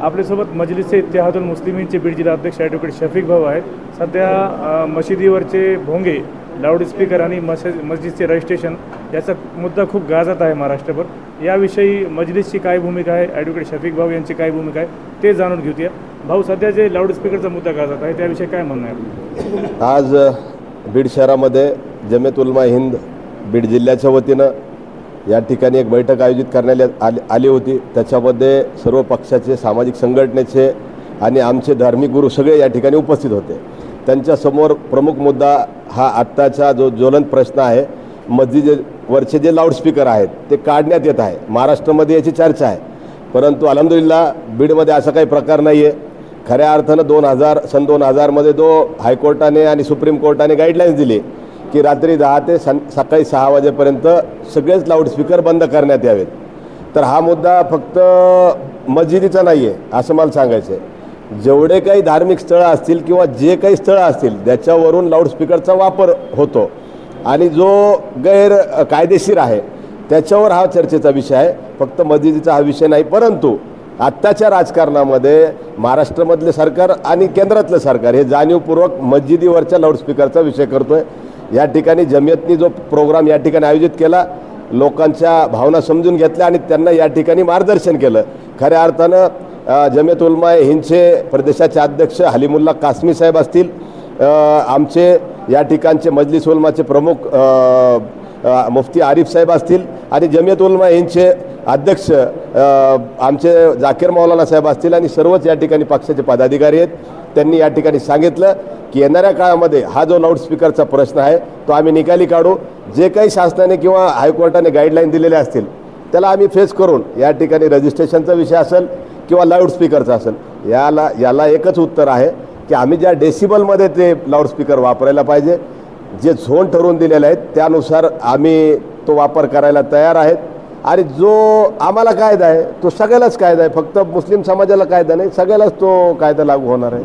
आपल्यासोबत मजलिसे इतिहादुल मुस्लिमींचे बीड जिल्हा अध्यक्ष ॲडव्होकेट शफीक भाऊ आहेत. सध्या मशिदीवरचे भोंगे लाऊडस्पीकर आणि मस मस्जिदचे रजिस्ट्रेशन याचा मुद्दा खूप गाजत आहे महाराष्ट्रभर. याविषयी मजलिसची काय भूमिका आहे? ॲडव्होकेट शफीक भाऊ यांची काय भूमिका आहे? ते जाणून घेऊया. भाऊ सध्या जे लाऊडस्पीकरचा मुद्दा गाजत आहे त्याविषयी काय म्हणणं आहे आज बीड शहरामध्ये जमेत उलमा हिंद बीड जिल्ह्याच्या वतीनं या ठिकाणी एक बैठक आयोजित करण्यात आली आली होती. त्याच्यामध्ये सर्व पक्षाचे सामाजिक संघटनेचे आणि आमचे धार्मिक गुरु सगळे या ठिकाणी उपस्थित होते. त्यांच्यासमोर प्रमुख मुद्दा हा आत्ताचा जो ज्वलंत प्रश्न आहे मस्जिदवरचे जे लाऊडस्पीकर आहेत ते काढण्यात येत आहे. महाराष्ट्रामध्ये याची चर्चा आहे. परंतु अलहमदुलिल्ला बीडमध्ये असा काही प्रकार नाही आहे खऱ्या अर्थानं दोन हजार सन दोन हजारमध्ये जो हायकोर्टाने आणि सुप्रीम कोर्टाने गाईडलाईन्स दिली. की रात्री दहा ते सं सकाळी सहा वाजेपर्यंत सगळेच लाऊडस्पीकर बंद करण्यात यावेत. तर हा मुद्दा फक्त मस्जिदीचा नाही आहे असं मला सांगायचं आहे जेवढे काही धार्मिक स्थळं असतील किंवा जे काही स्थळं असतील त्याच्यावरून लाऊडस्पीकरचा वापर होतो. आणि जो गैर कायदेशीर आहे त्याच्यावर हा चर्चेचा विषय आहे. फक्त मस्जिदीचा हा विषय नाही परंतु आत्ताच्या राजकारणामध्ये महाराष्ट्रामधले सरकार आणि केंद्रातलं सरकार हे जाणीवपूर्वक मस्जिदीवरच्या लाऊडस्पीकरचा विषय करतो आहे या ठिकाणी जमियतनी जो प्रोग्राम या ठिकाणी आयोजित केला लोकांच्या भावना समजून घेतल्या आणि त्यांना या ठिकाणी मार्गदर्शन केलं. खऱ्या अर्थानं जमियत उलमा हिंदचे प्रदेशाचे अध्यक्ष हलीमुल्ला कासमी साहेब असतील आमचे या ठिकाणचे मजलिस उलमाचे प्रमुख मुफ्ती आरिफ साहेब असतील आणि जमियत उलमा यांचे अध्यक्ष आमचे जाकीर मौलाना साहेब असतील आणि सर्वच या ठिकाणी पक्षाचे पदाधिकारी आहेत. त्यांनी या ठिकाणी सांगितलं की येणाऱ्या काळामध्ये हा जो लाऊडस्पीकरचा प्रश्न आहे तो आम्ही निकाली काढू. जे काही शासनाने किंवा हायकोर्टाने गाईडलाईन दिलेले असतील त्याला आम्ही फेस करून या ठिकाणी रजिस्ट्रेशनचा विषय असेल किंवा लाऊडस्पीकरचा असेल याला याला एकच उत्तर आहे की आम्ही ज्या डेसिबलमध्ये ते लाऊडस्पीकर वापरायला पाहिजे जे झोन ठरवून दिलेले आहेत त्यानुसार आम्ही तो वापर करायला तयार आहेत. आणि जो आम्हाला कायदा आहे तो सगळ्यालाच कायदा आहे. फक्त मुस्लिम समाजाला कायदा नाही सगळ्यालाच तो कायदा लागू होणार आहे.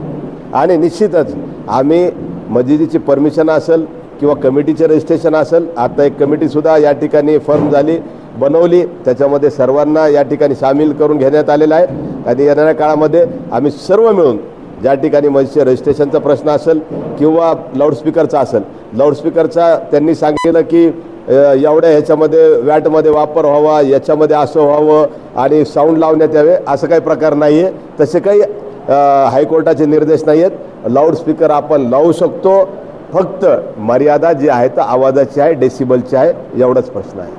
आणि निश्चितच आम्ही मस्जिदीची परमिशन असेल किंवा कमिटीचे रजिस्ट्रेशन असेल आता एक कमिटीसुद्धा या ठिकाणी फर्म झाली बनवली त्याच्यामध्ये सर्वांना या ठिकाणी सामील करून घेण्यात आलेलं आहे. आणि येणाऱ्या काळामध्ये आम्ही सर्व मिळून ज्या ठिकाणी मस्जिदच्या रजिस्ट्रेशनचा प्रश्न असेल किंवा लाऊडस्पीकरचा असेल लाऊडस्पीकरचा त्यांनी सांगितलं की एवढ्या ह्याच्यामध्ये वॅटमध्ये वापर व्हावा याच्यामध्ये असं व्हावं आणि साऊंड लावण्यात यावे असं काही प्रकार नाही आहे तसे काही हायकोर्टाचे निर्देश नाही आहेत लाऊडस्पीकर आपण लावू शकतो. फक्त मर्यादा जी आहे तर आवाजाची आहे डेसिबलची आहे एवढाच प्रश्न आहे.